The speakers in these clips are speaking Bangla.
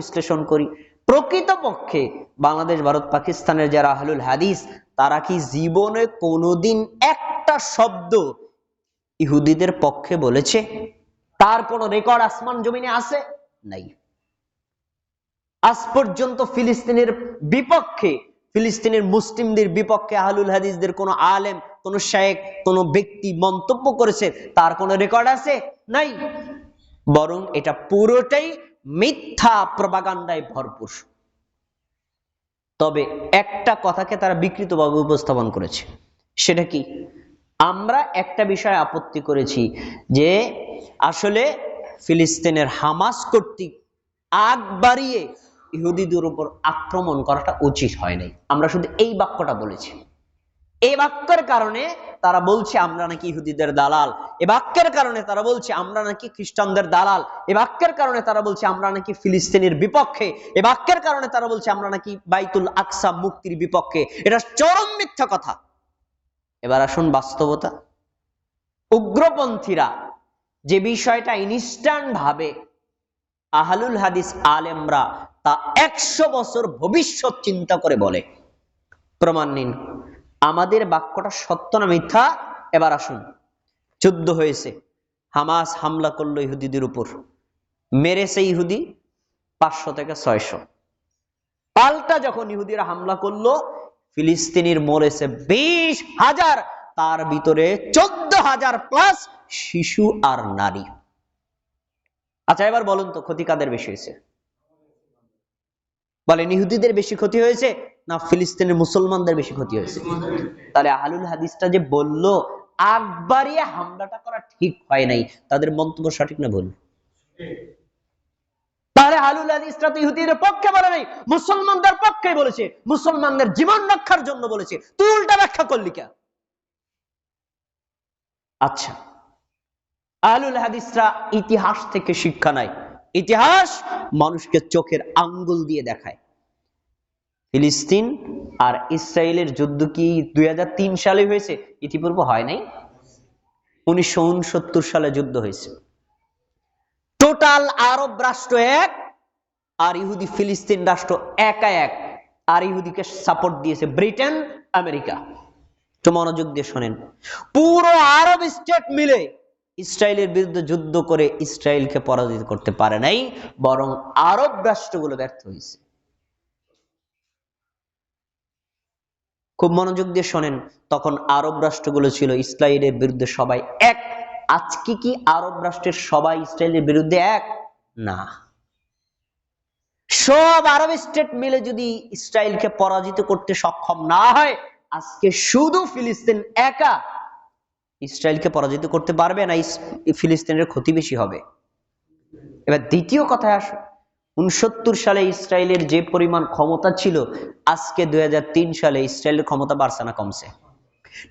বিশ্লেষণ করি। প্রকৃতপক্ষে বাংলাদেশ, ভারত, পাকিস্তানের যারা আহলুল হাদিস, তারা কি জীবনে কোনোদিন একটা শব্দ ইহুদিদের পক্ষে বলেছে? তার কোনো রেকর্ড আসমান জমিনে আছে? নাই। আজ পর্যন্ত ফিলিস্তিনের বিপক্ষে, ফিলিস্তিনের মুসলিমদের বিপক্ষে আহলুল হাদিসদের কোনো আলেম, কোন শেখ কোন ব্যক্তি মন্তব্য করেছে, তার কোনো রেকর্ড আছে? নাই। বরং এটা পুরোটাই মিথ্যা প্রবাগান্ডায় ভরপুর। তবে একটা কথাকে তারা বিকৃতভাবে উপস্থাপন করেছে। সেটা কি? আমরা একটা বিষয়ে আপত্তি করেছি যে আসলে ফিলিস্তিনের হামাস কর্তৃক আগ বাড়িয়ে ইহুদিদের উপর আক্রমণ করাটা উচিত হয় নাই। আমরা শুধু এই বাক্যটা বলেছি। এই বাক্যের কারণে তারা বলছে, আমরা নাকি ইহুদিদের দালাল। এ বাক্যের কারণে তারা বলছে, আমরা নাকি খ্রিস্টানদের দালাল। এ বাক্যের কারণে তারা বলছে, আমরা নাকি ফিলিস্তিনের বিপক্ষে। এ বাক্যের কারণে তারা বলছে, আমরা নাকি বাইতুল আকসা মুক্তির বিপক্ষে। এটা চরম মিথ্যা কথা। এবার আসুন বাস্তবতা। উগ্রপন্থীরা যে বিষয়টা ইনস্ট্যান্ট ভাবে আহলুল হাদিস আলেমরা তা একশো বছর ভবিষ্যৎ চিন্তা করে বলে। প্রমাণ নিন। আমাদের বাক্যটা সত্য না মিথ্যা? এবার আসুন। যুদ্ধ হয়েছে। হামাস হামলা করল ইহুদিদের উপর। মেরেছে ইহুদি পাঁচশো থেকে ছয়শো। পাল্টা যখন ইহুদিরা হামলা করল, ফিলিস্তিনির মরেছে বিশ হাজার, তার ভিতরে চোদ্দ হাজার প্লাস শিশু আর নারী। আচ্ছা এবার বলুন তো ক্ষতি কাদের বেশি হয়েছে? বলেন, ইহুদিদের বেশি ক্ষতি হয়েছে? না ফিলিস্তিনের মুসলমানদের বেশি ক্ষতি হয়েছে? তাহলে আহলুল হাদিসটা যে বলল আগ হামলাটা করা ঠিক হয় নাই। তাদের মন্তব্য সঠিক না ভুল? তাহলে আহলুল হাদিসটা তো পক্ষে বলে নাই, মুসলমানদের বলেছে, মুসলমানদের জীবন রক্ষার জন্য বলেছে। তুই উল্টা ব্যাখ্যা করলি আচ্ছা আহলুল হাদিসরা ইতিহাস থেকে শিক্ষা নেয়। ইতিহাস মানুষকে চোখের আঙ্গুল দিয়ে দেখায়। ফিলিস্তিন আর ইসরায়েলের যুদ্ধ কি দুই হাজার তিন সালে হয়েছে? ইতিপূর্বে হয় নাই। উনিশশো সালে যুদ্ধ হয়েছে। টোটাল আরব রাষ্ট্র এক আর ইহুদি ফিলিস্তিন রাষ্ট্র একা এক। আর ইহুদিকে সাপোর্ট দিয়েছে ব্রিটেন, আমেরিকা। একটু মনোযোগ দিয়ে শোনেন। পুরো আরব স্টেট মিলে ইসরায়েলের বিরুদ্ধে যুদ্ধ করে ইসরায়েলকে পরাজিত করতে পারে নাই, বরং আরব রাষ্ট্রগুলো ব্যর্থ হয়েছে। খুব মনোযোগ দিয়ে শোনেন, তখন আরব রাষ্ট্রগুলো ছিল ইসরায়েলের বিরুদ্ধে সবাই এক। আজকে কি আরব রাষ্ট্রের সবাই ইসরায়েলের বিরুদ্ধে এক? না। সব আরব স্টেট মিলে যদি ইসরায়েলকে পরাজিত করতে সক্ষম না হয়, আজকে শুধু ফিলিস্তিন একা ইসরায়েলকে পরাজিত করতে পারবে না ফিলিস্তিনের ক্ষতি বেশি হবে। এবার দ্বিতীয় কথায় আসো উনসত্তর সালে ইসরায়েলের যে পরিমাণ ক্ষমতা ছিল আজকে দুই হাজার তিন সালে ইসরায়েলের ক্ষমতা বাড়ছে না, কমছে।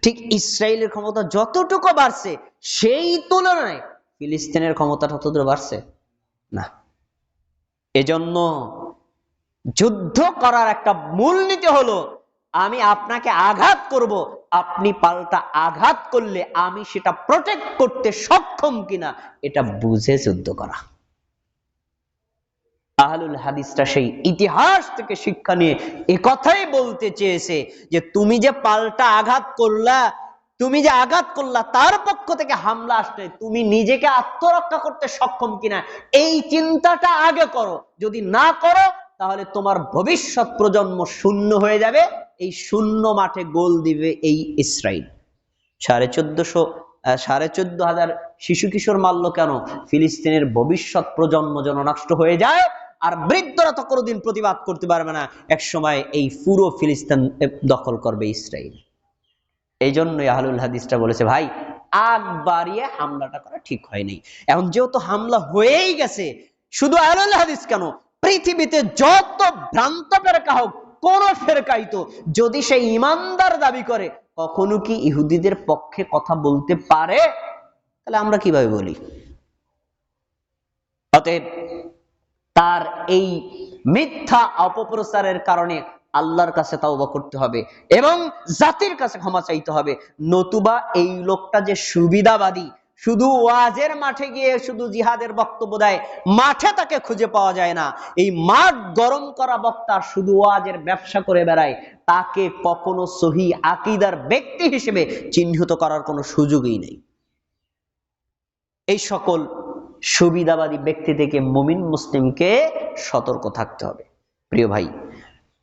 ঠিক ইসরায়েলের ক্ষমতা যতটুকু বাড়ছে, সেই তুলনায় ফিলিস্তিনের ক্ষমতাটা ততটুকু বাড়ছে না। এজন্য যুদ্ধ করার একটা মূলনীতি হলো, আমি আপনাকে আঘাত করব, আপনি পাল্টা আঘাত করলে আমি সেটা প্রোটেক্ট করতে সক্ষম কিনা, এটা বুঝে যুদ্ধ করা। আহলুল হাদিসটা সেই ইতিহাস থেকে শিক্ষা নিয়ে এ কথাই বলতে চেয়েছে যে তুমি যে পাল্টা আঘাত করলা, তুমি যে আঘাত করলা, তার পক্ষ থেকে হামলা আসলে তুমি নিজেকে আত্মরক্ষা করতে সক্ষম কিনা, এই চিন্তাটা আগে করো। যদি না করো, তাহলে তোমার ভবিষ্যৎ প্রজন্ম শূন্য হয়ে যাবে, এই শূন্য মাঠে গোল দিবে এই ইসরায়েল সাড়ে চোদ্দশো সাড়ে চোদ্দ হাজার শিশু কিশোর মারল কেন? ফিলিস্তিনের ভবিষ্যৎ প্রজন্ম যেন নষ্ট হয়ে যায় আর বৃদ্ধরা তো কোনোদিন প্রতিবাদ করতে পারবে না। এক সময় এই পুরো ফিলিস্তিন দখল করবে ইসরায়েল এই জন্যই আহলুল হাদিসটা বলেছে, ভাই, আগ বাড়িয়ে হামলাটা করা ঠিক হয়নি। এখন যেহেতু হামলা হয়েই গেছে, শুধু আহলুল হাদিস কেন? পৃথিবীতে যত ভ্রান্ত ফেরকা হোক, কোন ফেরকাই তো যদি সে ইমানদার দাবি করে, কখনো কি ইহুদিদের পক্ষে কথা বলতে পারে? তাহলে আমরা কীভাবে বলি? অতএব তার এই মিথ্যা অপপ্রচারের কারণে আল্লাহর কাছে তাওবা করতে হবে এবং জাতির কাছে ক্ষমা চাইতে হবে। নতুবা এই লোকটা যে সুবিধাবাদী, শুধু ওয়াজের মাঠে গিয়ে শুধু জিহাদের বক্তব্য দেয়, মাঠে তাকে খুঁজে পাওয়া যায় না। এই মাঠ গরম করা বক্তা শুধু ওয়াজের ব্যবসা করে বেড়ায়, তাকে কখনো সহি আকিদার ব্যক্তি হিসেবে চিহ্নিত করার কোনো সুযোগই নেই। এই সকল সুবিধাবাদী ব্যক্তি থেকে মুমিন মুসলিমকে সতর্ক থাকতে হবে। প্রিয় ভাই,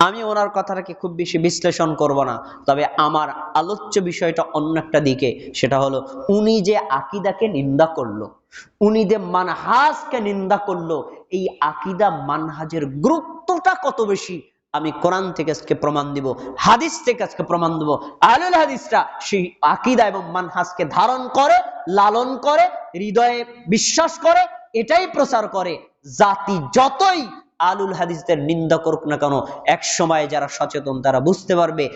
আমি ওনার কথাটাকে খুব বেশি বিশ্লেষণ করব না, তবে আমার আলোচ্য বিষয়টা অন্য একটা দিকে, সেটা হলো উনি যে আকিদাকে নিন্দা করল, উনি যে মানহাজকে নিন্দা করল, এই আকিদা মানহাজের গুরুত্বটা কত বেশি? আমি কোরআন থেকে আজকে প্রমাণ দিব, হাদিস থেকে আজকে প্রমাণ দিব আলুল হাদিসটা সেই আকিদা এবং মানহাজকে ধারণ করে লালন করে, হৃদয়ে বিশ্বাস করে, এটাই প্রচার করে। জাতি যতই আলুল হাদিসদের নিন্দা করুক না কেন এক সময় যারা সচেতন, তারা বুঝতে পারবে